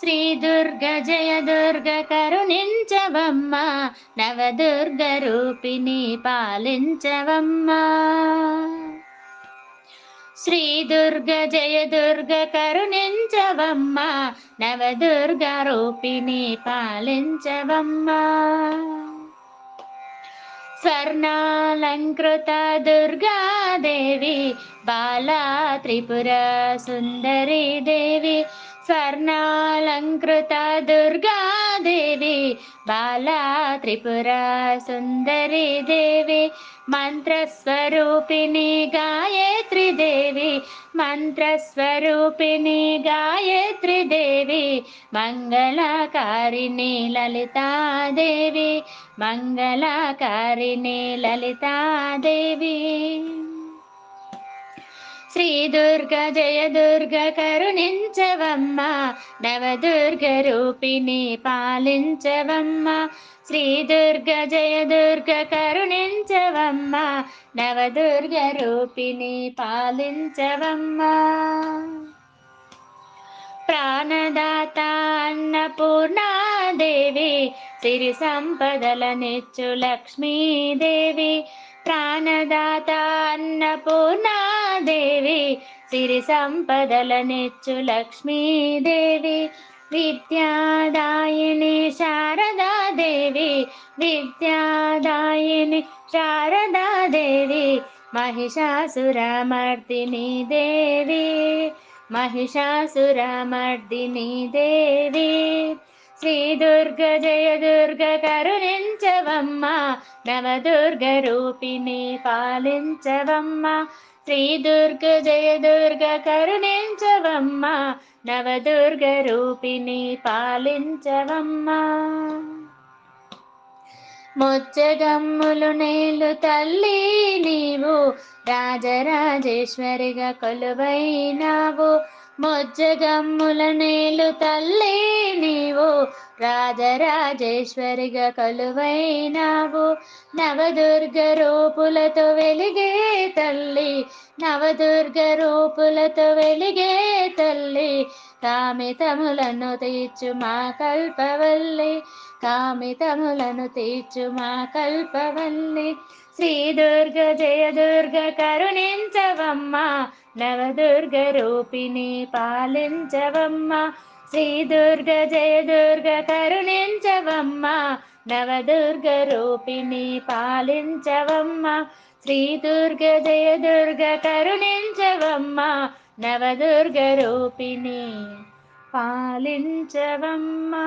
శ్రీ దుర్గ జయ దుర్గ కరుణించవమ్మ నవదుర్గ రూపిణి పాలించవమ్మ. శ్రీ దుర్గ జయ దుర్గ కరుణించవమ్మ నవదుర్గ రూపిణి పాలించవమ్మ. స్వర్ణాలంకృత దుర్గాదేవి బాలా త్రిపుర సుందరి దేవి స్వర్ణాలంకృత దుర్గాదేవి బాలా త్రిపుర సుందరి దేవి మంత్రస్వరూపిణి గాయత్రి దేవి మంత్రస్వరూపిణి గాయత్రి దేవి మంగళకారిణి లలితాదేవి మంగళకారిణి లలితాదేవి శ్రీ దుర్గ జయ దుర్గ కరుణించవమ్మ నవదుర్గ రూపిణి పాలించవమ్మ. శ్రీ దుర్గ జయ దుర్గ కరుణించవమ్మ నవదుర్గ రూపిణి పాలించవమ్మ. ప్రాణదాత అన్నపూర్ణాదేవి సిరి సంపదల నెచ్చు లక్ష్మీదేవి. ప్రాణదాత అన్నపూర్ణాదేవి సిరి సంపదల నెచ్చు లక్ష్మీదేవి విద్యాదాయిని శారదాదేవి విద్యాదాయిని శారదాదేవి మహిషాసురమర్దిని దేవి మహిషాసురమర్దిని దేవి. శ్రీ దుర్గ జయ దుర్గ కరుణించవమ్మ నవదుర్గ రూపిణి పాలించవమ్మ. శ్రీ దుర్గ జయ దుర్గ కరుణించవమ్మ. నవదుర్గ రూపిణి పాలించవమ్మ. ముచ్చగమ్ములు నేలు తల్లి నీవు రాజరాజేశ్వరిగా కొలువైనావు. ముచ్చగమ్ముల నేలు తల్లి నీవు రాజరాజేశ్వరిగా కలువైనావు. నవదుర్గ రూపులతో వెలిగే తల్లి నవదుర్గ రూపులతో వెలిగే తల్లి కామితములను తీర్చు మా కల్పవల్లి కామితములను తీర్చు మా కల్పవల్లి. శ్రీ దుర్గ జయ దుర్గ కరుణించవమ్మ నవదుర్గ రూపిణి పాలించవమ్మ. శ్రీ దుర్గ జయ దుర్గ కరుణించవమ్మ నవదుర్గ రూపిణి పాలించవమ్మ. శ్రీ దుర్గ జయ దుర్గ కరుణించవమ్మ నవదుర్గ రూపిణి పాలించవమ్మా.